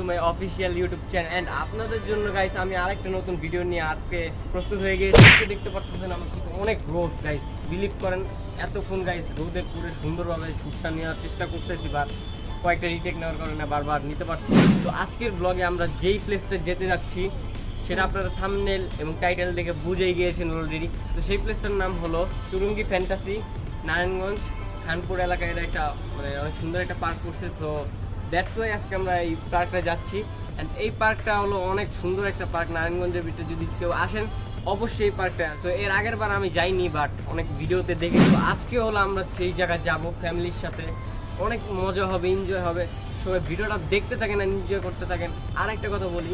To my official YouTube channel and আপনাদের জন্য guys আমি আরেকটা নতুন ভিডিও নিয়ে আজকে প্রস্তুত হয়ে গিয়েছি। দেখতে পাচ্ছেন আমার কিছু অনেক রোদ গাইস বিলিভ করেন, এতক্ষণ গাইস রোদে পুরো সুন্দরভাবে শ্যুটটা নেওয়ার চেষ্টা করতেছি বা কয়েকটা রিটেক নেওয়ার কারণে বারবার নিতে পারছি তো আজকের ব্লগে আমরা যেই প্লেসটা যেতে যাচ্ছি, সেটা আপনারা থামনেল এবং টাইটেল দেখে বুঝেই গিয়েছেন অলরেডি তো সেই প্লেসটার নাম হলো চুরুঙ্গি ফ্যান্টাসি নারায়ণগঞ্জ, খানপুর এলাকায় একটা মানে অনেক সুন্দর একটা পার্ক করছে। তো দ্যাটস ওয়াই আজকে আমরা এই পার্কটা যাচ্ছি। অ্যান্ড এই পার্কটা হলো অনেক সুন্দর একটা পার্ক নারায়ণগঞ্জের ভিতরে যদি কেউ আসেন, অবশ্যই এই পার্কটা তো এর আগের বার আমি যাইনি বাট অনেক ভিডিওতে দেখেছি। তো আজকে হলো আমরা সেই জায়গায় যাব ফ্যামিলির সাথে। অনেক মজা হবে এনজয় হবে। সবাই ভিডিওটা দেখতে থাকেন আর এনজয় করতে থাকেন। আর একটা কথা বলি,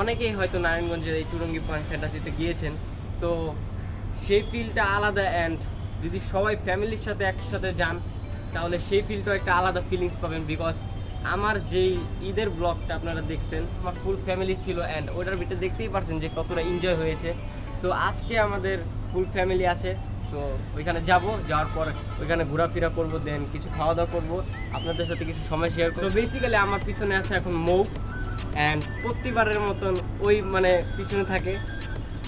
অনেকেই হয়তো নারায়ণগঞ্জের এই চুরঙ্গি পয়েন্ট ফ্যান্টাসিতে গিয়েছেন। সো সেই ফিলটা আলাদা অ্যান্ড যদি সবাই ফ্যামিলির সাথে একসাথে যান, তাহলে সেই ফিলটাও একটা আলাদা ফিলিংস পাবেন বিকজ আমার যেই ঈদের ব্লগটা আপনারা দেখছেন, আমার ফুল ফ্যামিলি ছিল অ্যান্ড ওইটার ভিতরে দেখতেই পারছেন যে কতটা এনজয় হয়েছে। সো আজকে আমাদের ফুল ফ্যামিলি আছে সো ওইখানে যাব, যাওয়ার পর ওইখানে ঘোরাফেরা করব দেন কিছু খাওয়া দাওয়া করব। আপনাদের সাথে কিছু সময় শেয়ার করব। বেসিক্যালি আমার পিছনে আছে এখন মৌ অ্যান্ড প্রতিবারের মতন ওই মানে পিছনে থাকে।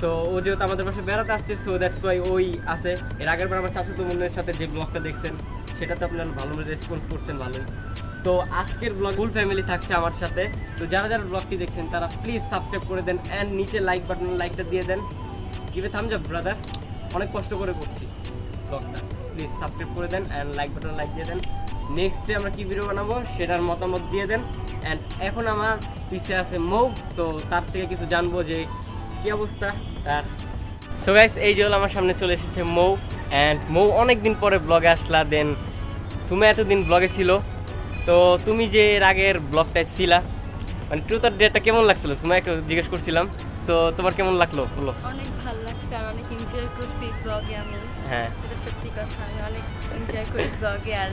সো ও যেহেতু আমাদের পাশে বেড়াতে আসছে সো দ্যাটস ওয়াই ওই আছে। এর আগের বার আমার চাচাতো বোনের সাথে যে ব্লগটা দেখছেন, সেটাতে আপনারা ভালো রেসপন্স করছেন, ভালোই। তো আজকের ব্লগ ফুল ফ্যামিলি থাকছে আমার সাথে। তো যারা যারা ব্লগটি দেখছেন, তারা প্লিজ সাবস্ক্রাইব করে দেন অ্যান্ড নিচে লাইক বাটন লাইকটা দিয়ে দেন। গিভে থামজ আপ ব্রাদার অনেক কষ্ট করে করছি ব্লগটা প্লিজ সাবস্ক্রাইব করে দেন অ্যান্ড লাইক বাটন লাইক দিয়ে দেন। নেক্সট ডে আমরা কি ভিডিও বানাবো, সেটার মতামত দিয়ে দেন। অ্যান্ড এখন আমার পিছে আছে মৌ সো তার থেকে কিছু জানব যে কি অবস্থা তার সো গাইস এই যে হলো আমার সামনে চলে এসেছে মৌ। অ্যান্ড মৌ অনেক দিন পরে ব্লগে আসলা দেন সুমে এতদিন ব্লগে ছিল। তো তুমি যে এর আগের ব্লগটায় ছিলা মানে ট্রুথ আর ডেটটা কেমন লাগছিল? একটু জিজ্ঞেস করছিলাম। সো তোমার কেমন লাগল? বলো। অনেক ভালো লাগছে আর অনেক এনজয় করছি ব্লগে আমি। হ্যাঁ। এটা সত্যি কথা আমি অনেক এনজয় করি ব্লগে আর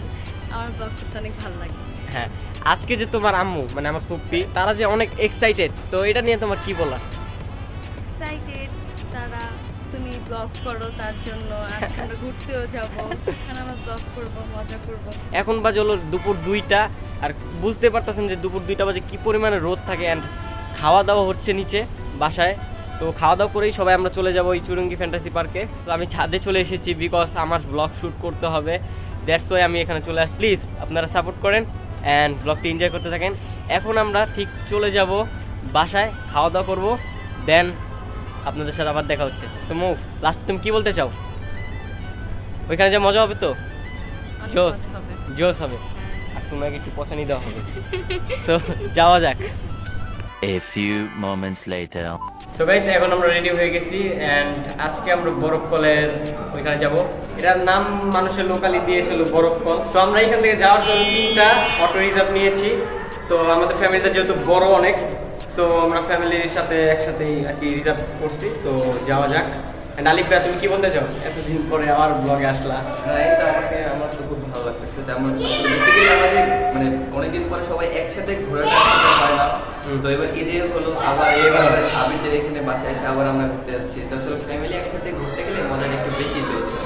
আমার ব্লগ করতে অনেক ভালো লাগে। হ্যাঁ। আজকে যে তোমার আম্মু মানে আমার ফুপ্পি তারা যে অনেক এক্সাইটেড তো এটা নিয়ে তোমার কি বলা ব্লগ করো, তার জন্য আজকে ঘুরতেও যাব। এখানে আমরা ব্লগ করব, মজা করব। এখন বাজে হলো দুপুর দুইটা, আর বুঝতে পারতেছেন যে দুপুর দুইটা বাজে কি পরিমাণে রোদ থাকে অ্যান্ড খাওয়া দাওয়া হচ্ছে নিচে, বাসায়। তো খাওয়া দাওয়া করেই সবাই আমরা চলে যাব ওই চুরুঙ্গি ফ্যান্টাসি পার্কে তো আমি ছাদে চলে এসেছি বিকজ আমার ব্লগ শ্যুট করতে হবে। দ্যাটস ওয়াই আমি এখানে চলে আস প্লিজ আপনারা সাপোর্ট করেন অ্যান্ড ব্লগটি এনজয় করতে থাকেন। এখন আমরা ঠিক চলে যাব, বাসায় খাওয়া দাওয়া করব দেন আপনাদের সাথে আবার দেখা হচ্ছে। তো মৌ লাস্ট তুমি কি বলতে চাও? ওইখানে যে মজা হবে তো? জোস জোস হবে। আর সুমাকে একটু পছানি দেওয়া হবে। সো যাওয়া যাক। A few moments later. So guys এখন আমরা রেডি হয়ে গেছি অ্যান্ড আজকে আমরা বরফ কলের ওইখানে যাব। এটার নাম মানুষের লোকালি দিয়েছিল বরফ কল। তো আমরা এখান থেকে যাওয়ার জন্য তিনটা অটো রিজার্ভ নিয়েছি। তো আমাদের ফ্যামিলিটা যেহেতু বড় অনেক সো আমরা ফ্যামিলির সাথে একসাথেই আর কি রিজার্ভ করছি। তো যাওয়া যাক। আলিফ ভাই, তুমি কি বলতে চাও? এতদিন পরে আবার ব্লগে আসলা। না এটা আমাকে আমার তো খুব ভালো লাগতেছে তেমন বেসিক্যালি আমাদের মানে অনেকদিন পরে সবাই একসাথে ঘোরাটা হয় না। তো এবার ঈদে হলো আবার এবার আবিরদের এখানে বাসায় এসে আবার আমরা ঘুরতে যাচ্ছি। তো আসলে ফ্যামিলি একসাথে ঘুরতে গেলে মজাটা একটু বেশি পেয়েছে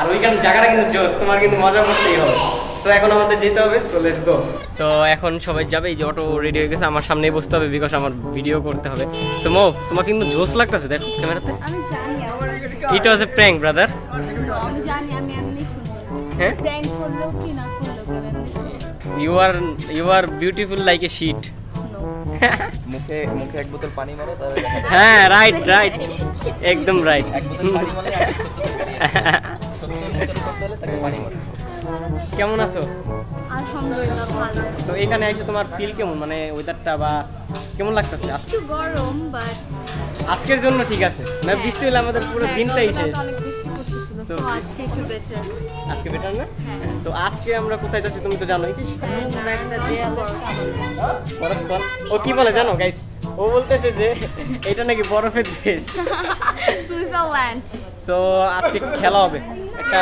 আর ওইখানে জায়গাটা কিন্তু জোস তোমার কিন্তু মজা করতেই হবে। সো এখন আমাদের যেতে হবে সো লেটস গো তো এখন সবাই যাবে এই যে অটো রেডি হয়ে গেছে আমার সামনেই বসতে হবে বিকজ আমার ভিডিও করতে হবে। সো মো তোমার কিন্তু জোস লাগতেছে দেখো ক্যামেরাতে। আমি জানি ইট ওয়াজ এ প্র্যাঙ্ক ব্রাদার আমি জানি আমি এমনি হ্যাঁ? প্র্যাঙ্ক করলেও কি না সুন্দর you are you are beautiful like a sheet মুখে মুখে এক বোতল পানি মারো তাহলে হ্যাঁ রাইট রাইট একদম রাইট এক বোতল পানি মারলে করতে হলে তাকে পানি কেমন আছো? আলহামদুলিল্লাহ ভালো। তো এখানে এসে তোমার ফিল কেমন? মানে ওয়েদারটা বা কেমন লাগতেছে? একটু গরম বাট আজকের জন্য ঠিক আছে। না বৃষ্টি হলে আমাদের পুরো দিনটাই শেষ। অনেক বৃষ্টি করতেছিল So, সো আজকে একটু বেটার আজকে বেটার না? হ্যাঁ। তো আজকে আমরা কোথায় যাচ্ছি তুমি তো জানোই। ও কি বলে জানো গাইস ও বলতেছে যে এটা নাকি বরফের দেশ। সুইজারল্যান্ড। সো আজকে খেলা হবে। একটা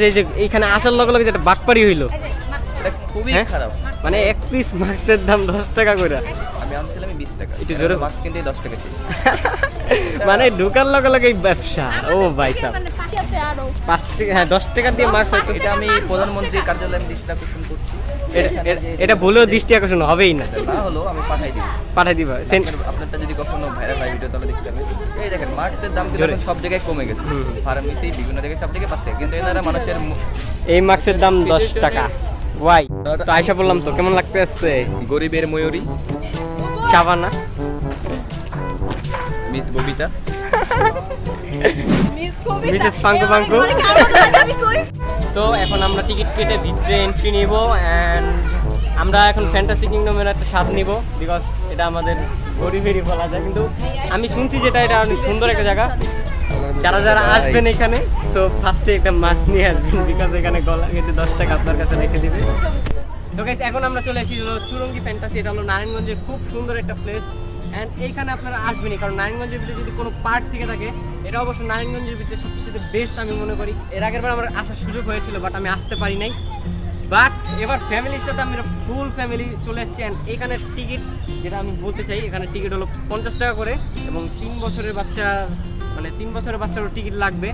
যে এই যে এইখানে আসার লগে লগে যেটা বাটপারি হইল। এটা খুবই হ্যাঁ? খারাপ। মানে এক পিস মাছের দাম দশ টাকা করে আমি আনছিলাম বিশ টাকা। একটু জোরে মাস্ক কিনতে দশ টাকা ছিল। মানে ঢোকার লগে লগে এই ব্যবসা। ও ভাই সাহেব পাঁচ টাকা হ্যাঁ দশ টাকা দিয়ে মাছ হচ্ছে এটা আমি প্রধানমন্ত্রীর কার্যালয়ে আমি দৃষ্টি আকর্ষণ করছি। এটা- ভুলেও দৃষ্টি আকর্ষণ হবেই না। না হলো আমি পাঠাই দিব। পাঠাই দিবা। আপনারটা যদি কখনো ভাইরাল হয় ভিডিও তাহলে দেখতে পাবেন এই দেখেন মাস্কের দাম কিন্তু এখন সব জায়গায় কমে গেছে। ফার্মেসি বিভিন্ন জায়গায় সব জায়গায় পাঁচ টাকা। কিন্তু এনারা মানুষের এই মাছের দাম দশ টাকা। ওয়াই। তো আয়সা বললাম তো কেমন লাগতে আসছে গরিবের Mayuri. Shabana miss Babita. Miss mrs Panku Panku. তো এখন আমরা টিকিট কেটে ভিতরে এন্ট্রি নিব অ্যান্ড আমরা এখন ফ্যান্টাসি কিংডমের একটা স্বাদ নিব বিকজ এটা আমাদের গরিবেরই বলা যায়। কিন্তু আমি শুনছি যেটা এটা অনেক সুন্দর একটা জায়গা। যারা যারা আসবেন এখানে সো ফার্স্টে একটা মাছ নিয়ে আসবেন বিকজ এখানে গলা কেটে দশ টাকা আপনার কাছে রেখে দিবে। সো গাইস এখন আমরা চলে এসেছি চুরঙ্গি ফ্যান্টাসি এটা হলো নারায়ণগঞ্জের খুব সুন্দর একটা প্লেস অ্যান্ড এইখানে আপনারা আসবেনই, কারণ নারায়ণগঞ্জের ভিতরে যদি কোনো পার্ক থেকে থাকে, এটা অবশ্য নারায়ণগঞ্জের ভিতরে সবচেয়ে বেস্ট আমি মনে করি। এর আগের বার আমার আসার সুযোগ হয়েছিল বাট আমি আসতে পারি নাই। বাট এবার ফ্যামিলির সাথে আমি ফুল ফ্যামিলি চলে এসেছি অ্যান্ড এখানের টিকিট যেটা আমি বলতে চাই, এখানে টিকিট হলো পঞ্চাশ টাকা করে, এবং তিন বছরের বাচ্চা মানে তিন বছরের বাচ্চারও টিকিট লাগবে।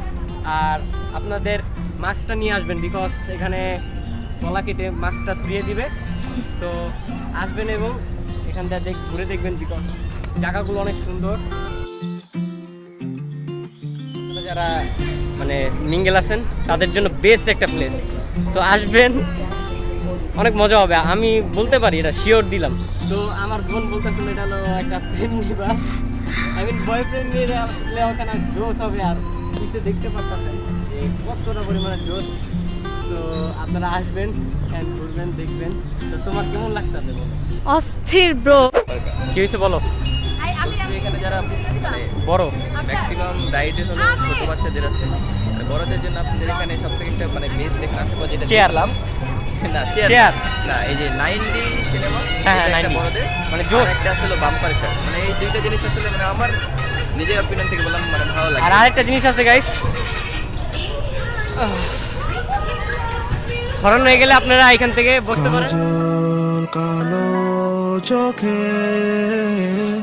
আর আপনাদের মাস্কটা নিয়ে আসবেন বিকজ এখানে গলা কেটে মাস্কটা ধুয়ে দিবে। সো আসবেন এবং এখান দেখ ঘুরে দেখবেন বিকজ জায়গাগুলো অনেক সুন্দর। যারা মানে মিঙ্গেল আছেন তাদের জন্য বেস্ট একটা প্লেস তো আসবেন অনেক মজা হবে। আমি বলতে পারি এটা শিওর দিলাম। তো আমার বোন বলতেছিল এটা হলো একটা প্রেম নিবাস আই মিন বয়ফ্রেন্ড নিয়ে আসলে ওখানে জোস হবে আর পিছিয়ে দেখতে যে কতটা পরিমাণে জোস তো আপনারা আসবেন and ঘুরবেন দেখবেন। তো তোমার কেমন লাগতেছে বলো? অস্থির ব্রো কি হয়েছে বলো? যে এখানে যারা মানে বড় ম্যাক্সিমাম রাইডের হলো ছোট বাচ্চাদের আছে। বড়দের জন্য আপনাদের এখানে সবথেকে একটা মানে বেস্ট এখানে আসার যেটা Chair. দেখলাম। না চেয়ার না। এই যে নাইনডি সিনেমা হ্যাঁ, হ্যাঁ, 90 বড়দের। মানে জোস। একটা আসলে বাম্পার কার মানে এই দুইটা জিনিস আসলে মানে আমার নিজের অপিনিয়ন থেকে বললাম মানে ভালো লাগে। আর আরেকটা জিনিস আছে গাইস হরণ হয়ে গেলে আপনারা এখান থেকে বসতে পারেন। কালো চোখে।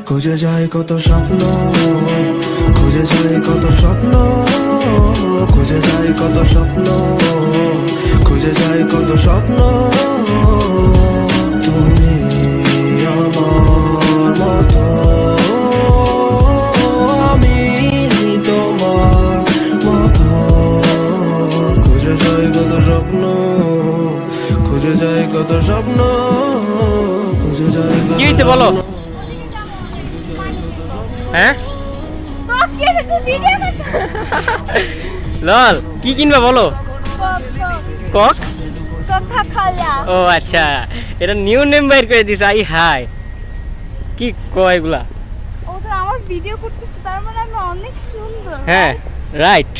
খুঁজে যায় কত স্বপ্ন, খুঁজে যায় কত স্বপ্ন, খুঁজে যায় কত স্বপ্ন, খুঁজে যায় কত স্বপ্ন। তুমি আমার যায় কত স্বপ্ন হয়েছে বলো। হ্যাঁ? লল কি কিনবা বলো? কক? ও আচ্ছা। এটা নিউ নেম বাইর করে দিছে আই হাই কি কয় এগুলা? ও তো আমার ভিডিও করতেছে তার মানে আমি অনেক সুন্দর হ্যাঁ রাইট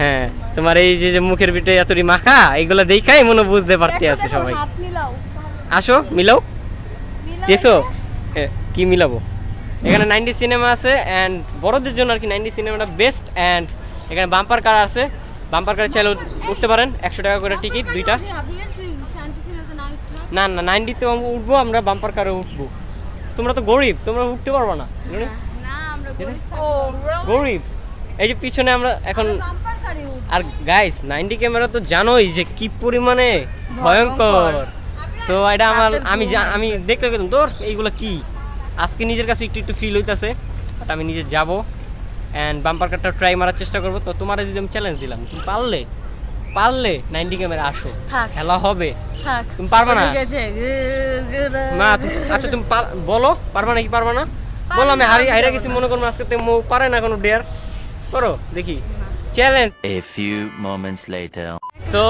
হ্যাঁ তোমার এই যে যে মুখের ভিতরে এতটি মাখা এগুলো দেখাই মনে বুঝতে পারতে আছে সবাই। আসো মিলাও। দেখছ? কি মিলাবো? এখানে নাইনটি সিনেমা আছে অ্যান্ড বড়দের জন্য আর কি নাইনটি সিনেমাটা বেস্ট অ্যান্ড এখানে বাম্পার কার আছে। বাম্পার কারে চাইলে উঠতে পারেন একশো টাকা করে টিকিট দুইটা। না না নাইনটিতে উঠবো আমরা বাম্পার কারে উঠবো। তোমরা তো গরিব তোমরা উঠতে পারব না। গরিব? এই যে পিছনে আমরা এখন আর গাইস নাইনটি ক্যামেরা তো জানোই যে কি পরিমাণে ভয়ঙ্কর। সো এটা আমার আমি আমি দেখতে গেলাম তোর এইগুলো কি? আজকে নিজের কাছে একটু একটু ফিল হইতেছে বাট আমি নিজে যাব। অ্যান্ড বাম্পার কারটা ট্রাই মারার চেষ্টা করব। তো তোমার যদি আমি চ্যালেঞ্জ দিলাম তুমি পারলে? পারলে? নাইনটি ক্যামেরা আসো। খেলা হবে। তুমি পারবা না? না তুমি- আচ্ছা তুমি পার- বলো পারবা নাকি পারবা না? বলো আমি হারি হাইরা গেছি মনে করব আজকে তুমি পারে না কোনো ডেয়ার করো দেখি। Challenge A few moments later. So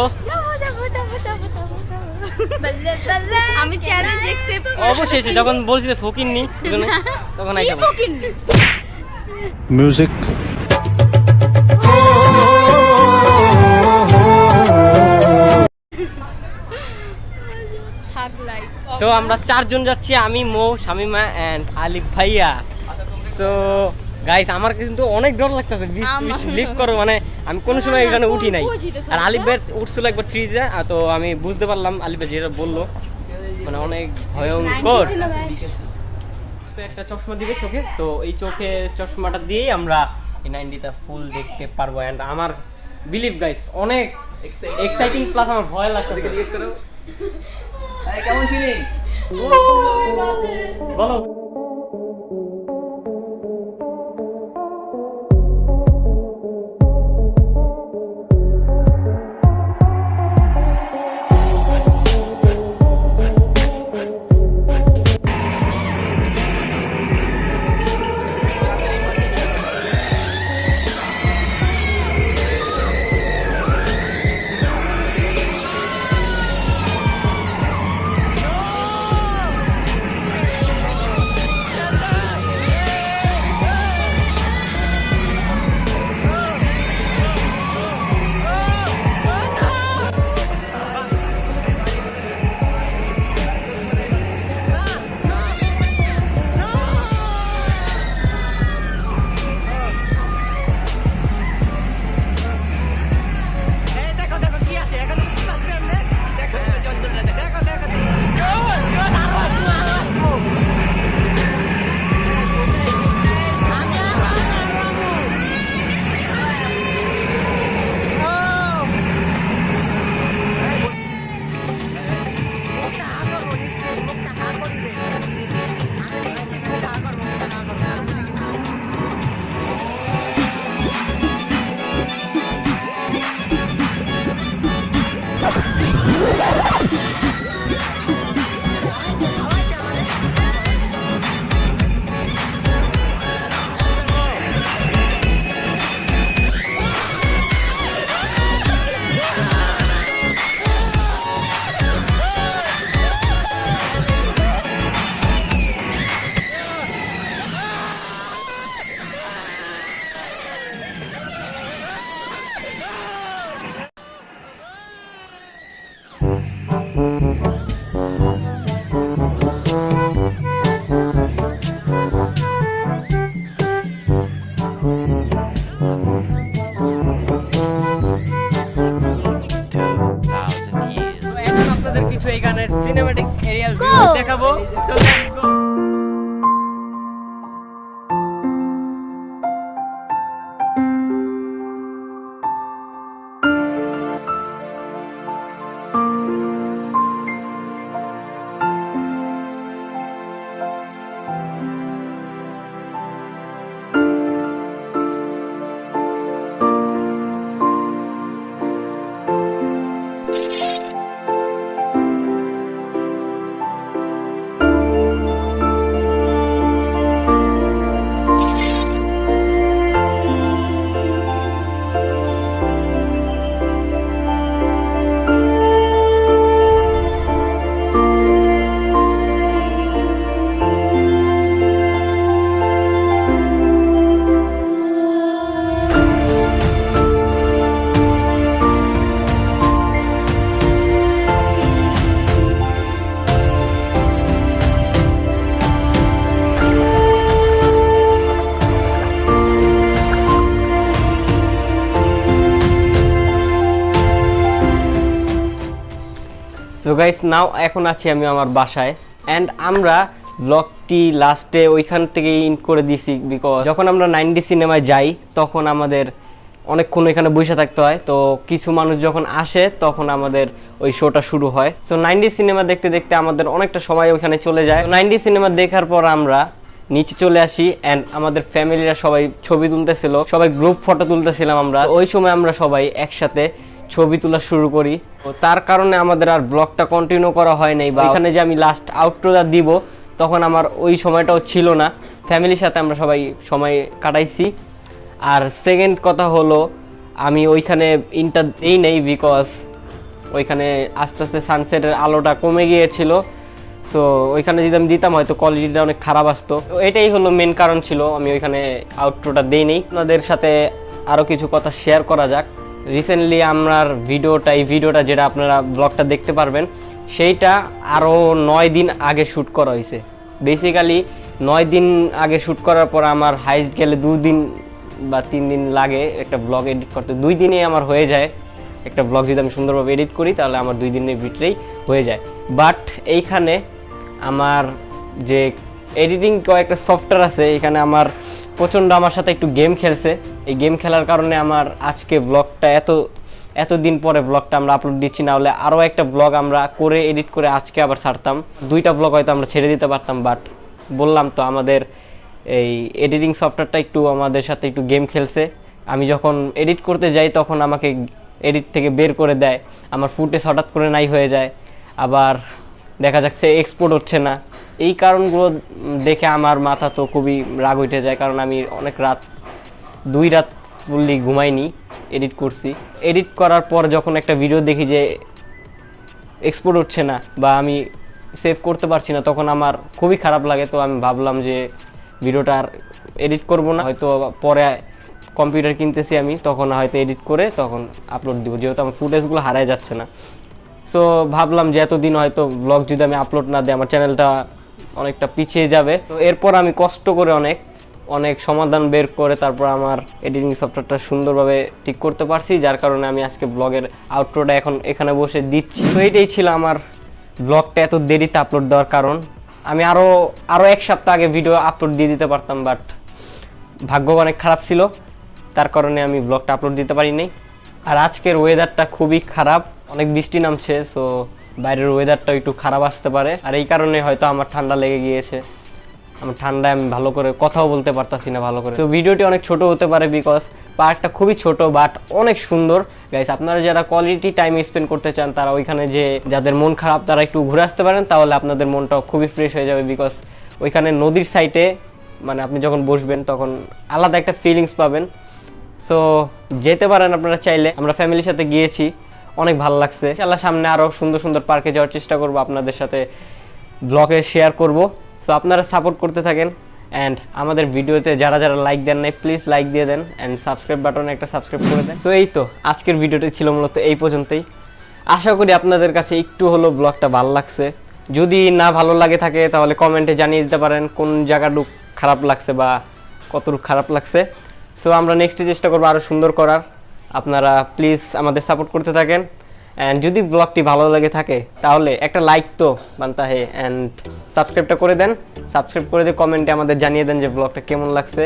আমি চ্যালেঞ্জ অ্যাকসেপ্ট অবশ্যই সে যখন বলছি যে ফকির নি তখন আই মিউজিক সো আমরা চারজন যাচ্ছি আমি মৌ শামিমা অ্যান্ড আলিফ ভাইয়া। সো গাইস আমার কিন্তু অনেক ডর লাগতেছে। বিলিভ করো মানে আমি কোনো সময় এখানে উঠি নাই। আর আলিফ ভাই উঠছিল একবার থ্রিতে তো আমি বুঝতে পারলাম আলিফ ভাই যেটা বলল মানে অনেক ভয়ঙ্কর। তো একটা চশমা দিবে চোখে তো এই চোখে চশমাটা দিয়েই আমরা এই নাইনটিটা ফুল দেখতে পারব। অ্যান্ড আমার বিলিভ গাইস অনেক এক্সাইটিং প্লাস আমার ভয় লাগতেছে। জিজ্ঞেস করো। কেমন ফিলিং বলো। গাইস নাও এখন আছি আমি আমার বাসায় অ্যান্ড আমরা ব্লগটি লাস্টে ওইখান থেকে ইন করে দিছি বিকজ যখন আমরা নাইনডি সিনেমায় যাই, তখন আমাদের অনেকক্ষণ এখানে বসে থাকতে হয়। তো কিছু মানুষ যখন আসে, তখন আমাদের ওই শোটা শুরু হয়। সো নাইনডি সিনেমা দেখতে দেখতে আমাদের অনেকটা সময় ওইখানে চলে যায়। নাইনডি সিনেমা দেখার পর আমরা নিচে চলে আসি অ্যান্ড আমাদের ফ্যামিলিরা সবাই ছবি তুলতেছিল, সবাই গ্রুপ ফটো তুলতেছিলাম আমরা। ওই সময় আমরা সবাই একসাথে ছবি তোলা শুরু করি। তার কারণে আমাদের আর ব্লগটা কন্টিনিউ করা হয় নাই বা এখানে যে আমি লাস্ট আউটরোটা দিব, তখন আমার ওই সময়টাও ছিল না। ফ্যামিলির সাথে আমরা সবাই সময় কাটাইছি। আর সেকেন্ড কথা হলো, আমি ওইখানে ইনটা দেই নেই বিকজ ওইখানে আস্তে আস্তে সানসেটের আলোটা কমে গিয়েছিল। সো ওইখানে যদি আমি দিতাম, হয়তো কোয়ালিটিটা অনেক খারাপ আসতো। এটাই হলো মেন কারণ ছিল, আমি ওইখানে আউটরোটা দেই নেই। আপনাদের সাথে আরও কিছু কথা শেয়ার করা যাক। রিসেন্টলি আমার ভিডিওটা, এই ভিডিওটা যেটা আপনারা ব্লগটা দেখতে পারবেন, সেইটা আরও নয় দিন আগে শ্যুট করা হয়েছে। বেসিক্যালি নয় দিন আগে শ্যুট করার পর আমার হাইস্ট গেলে দুদিন বা তিন দিন লাগে একটা ব্লগ এডিট করতে। দুই দিনে আমার হয়ে যায় একটা ব্লগ যদি আমি সুন্দরভাবে এডিট করি, তাহলে আমার দুই দিনের ভিতরেই হয়ে যায়। বাট এইখানে আমার যে এডিটিং কয়েকটা সফটওয়্যার আছে, এখানে আমার প্রচণ্ড আমার সাথে একটু গেম খেলছে। এই গেম খেলার কারণে আমার আজকে ব্লগটা এত, এতদিন পরে ব্লগটা আমরা আপলোড দিচ্ছি, না হলে আরও একটা ব্লগ আমরা করে এডিট করে আজকে আবার ছাড়তাম। দুইটা ব্লগ হয়তো আমরা ছেড়ে দিতে পারতাম বাট বললাম তো আমাদের এই এডিটিং সফটওয়্যারটা একটু আমাদের সাথে একটু গেম খেলছে। আমি যখন এডিট করতে যাই, তখন আমাকে এডিট থেকে বের করে দেয়। আমার ফুটেজ হঠাৎ করে নাই হয়ে যায়। আবার দেখা যাচ্ছে এক্সপোর্ট হচ্ছে না। এই কারণগুলো দেখে আমার মাথা তো খুবই রাগ উঠে যায়, কারণ আমি অনেক রাত, দুই রাত ফুললি ঘুমাইনি এডিট করছি। এডিট করার পর যখন একটা ভিডিও দেখি যে এক্সপোর্ট হচ্ছে না বা আমি সেভ করতে পারছি না, তখন আমার খুবই খারাপ লাগে। তো আমি ভাবলাম যে ভিডিওটা আর এডিট করব না। হয়তো পরে কম্পিউটার কিনতেছি আমি, তখন হয়তো এডিট করে তখন আপলোড দিব। যেহেতু আমার ফুটেজগুলো হারায় যাচ্ছে না। সো ভাবলাম যে এতদিন হয়তো ব্লগ যদি আমি আপলোড না দিই, আমার চ্যানেলটা অনেকটা পিছিয়ে যাবে। তো এরপর আমি কষ্ট করে অনেক অনেক সমাধান বের করে তারপর আমার এডিটিং সফটওয়্যারটা সুন্দরভাবে ঠিক করতে পারছি, যার কারণে আমি আজকে ব্লগের আউটরোটা এখন এখানে বসে দিচ্ছি। তো এইটাই ছিল আমার ব্লগটা এত দেরিতে আপলোড দেওয়ার কারণ। আমি আরও আরও এক সপ্তাহ আগে ভিডিও আপলোড দিয়ে দিতে পারতাম বাট ভাগ্য অনেক খারাপ ছিল। তার কারণে আমি ব্লগটা আপলোড দিতে পারি নাই। আর আজকের ওয়েদারটা খুবই খারাপ। অনেক বৃষ্টি নামছে সো বাইরের ওয়েদারটা একটু খারাপ আসতে পারে। আর এই কারণে হয়তো আমার ঠান্ডা লেগে গিয়েছে। আমার ঠান্ডায় আমি ভালো করে কথাও বলতে পারতাছি না ভালো করে। তো ভিডিওটি অনেক ছোট হতে পারে বিকজ পার্কটা খুবই ছোট বাট অনেক সুন্দর। গাইস আপনারা যারা কোয়ালিটি টাইম স্পেন্ড করতে চান, তারা ওইখানে যে যাদের মন খারাপ, তারা একটু ঘুরে আসতে পারেন। তাহলে আপনাদের মনটাও খুবই ফ্রেশ হয়ে যাবে বিকজ ওইখানে নদীর সাইডে মানে আপনি যখন বসবেন, তখন আলাদা একটা ফিলিংস পাবেন। সো যেতে পারেন আপনারা চাইলে। আমরা ফ্যামিলির সাথে গিয়েছি। অনেক ভালো লাগছে। ইনশাআল্লাহ সামনে আরও সুন্দর সুন্দর পার্কে যাওয়ার চেষ্টা করব, আপনাদের সাথে ব্লগে শেয়ার করব। সো আপনারা সাপোর্ট করতে থাকেন অ্যান্ড আমাদের ভিডিওতে যারা যারা লাইক দেন নাই প্লিজ লাইক দিয়ে দেন অ্যান্ড সাবস্ক্রাইব বাটনে একটা সাবস্ক্রাইব করে দেন। সো এই তো আজকের ভিডিওটি ছিল মূলত এই পর্যন্তই। আশা করি আপনাদের কাছে একটু হলো ব্লগটা ভালো লাগছে। যদি না ভালো লাগে থাকে, তাহলে কমেন্টে জানিয়ে দিতে পারেন কোন জায়গাটুক খারাপ লাগছে বা কতটুকু খারাপ লাগছে। সো আমরা নেক্সটে চেষ্টা করব আরও সুন্দর করার। আপনারা প্লিজ আমাদের সাপোর্ট করতে থাকেন। অ্যান্ড যদি ব্লগটি ভালো লাগে থাকে, তাহলে একটা লাইক তো বানতা হে অ্যান্ড সাবস্ক্রাইবটা করে দেন। সাবস্ক্রাইব করে দিয়ে কমেন্টে আমাদের জানিয়ে দেন যে ব্লগটা কেমন লাগছে।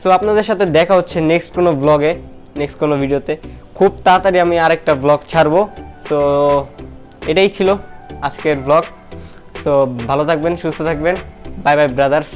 সো আপনাদের সাথে দেখা হচ্ছে নেক্সট কোনো ব্লগে নেক্সট কোনো ভিডিওতে খুব তাড়াতাড়ি আমি আরেকটা ব্লগ ছাড়বো। সো এটাই ছিল আজকের ব্লগ সো ভালো থাকবেন, সুস্থ থাকবেন। Bye bye brothers